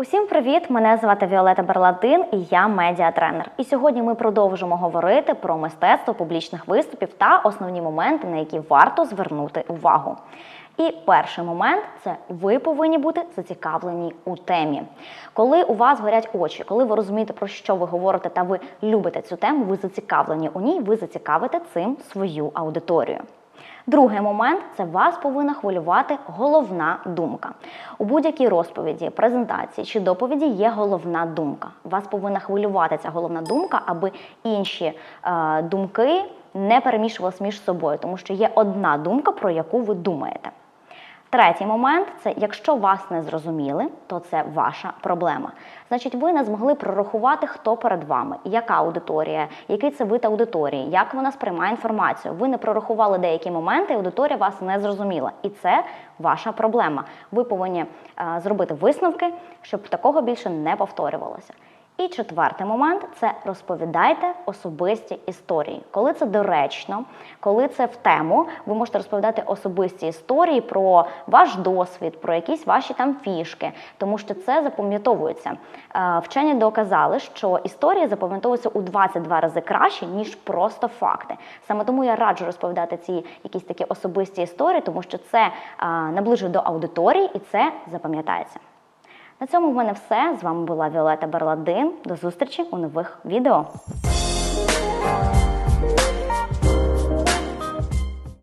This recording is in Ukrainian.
Усім привіт! Мене звати Віолета Берладин і я медіатренер. І сьогодні ми продовжимо говорити про мистецтво публічних виступів та основні моменти, на які варто звернути увагу. І перший момент це ви повинні бути зацікавлені у темі. Коли у вас горять очі, коли ви розумієте, про що ви говорите, та ви любите цю тему, ви зацікавлені у ній, ви зацікавите цим свою аудиторію. Другий момент це вас повинна хвилювати головна думка. У будь-якій розповіді, презентації чи доповіді є головна думка. Вас повинна хвилювати ця головна думка, аби інші е, думки не перемішувалися між собою, тому що є одна думка, про яку ви думаєте. Третій момент це якщо вас не зрозуміли, то це ваша проблема. Значить, ви не змогли прорахувати, хто перед вами, яка аудиторія, який це вид аудиторії, як вона сприймає інформацію. Ви не прорахували деякі моменти, і аудиторія вас не зрозуміла. І це ваша проблема. Ви повинні е, зробити висновки, щоб такого більше не повторювалося. І четвертий момент це розповідайте особисті історії. Коли це доречно, коли це в тему, ви можете розповідати особисті історії про ваш досвід, про якісь ваші там фішки, тому що це запам'ятовується. Е, Вчені доказали, що історії запам'ятовуються у 22 рази краще, ніж просто факти. Саме тому я раджу розповідати ці якісь такі особисті історії, тому що це е, наближує до аудиторії і це запам'ятається. На цьому в мене все. З вами була Віолета Берладин. До зустрічі у нових відео.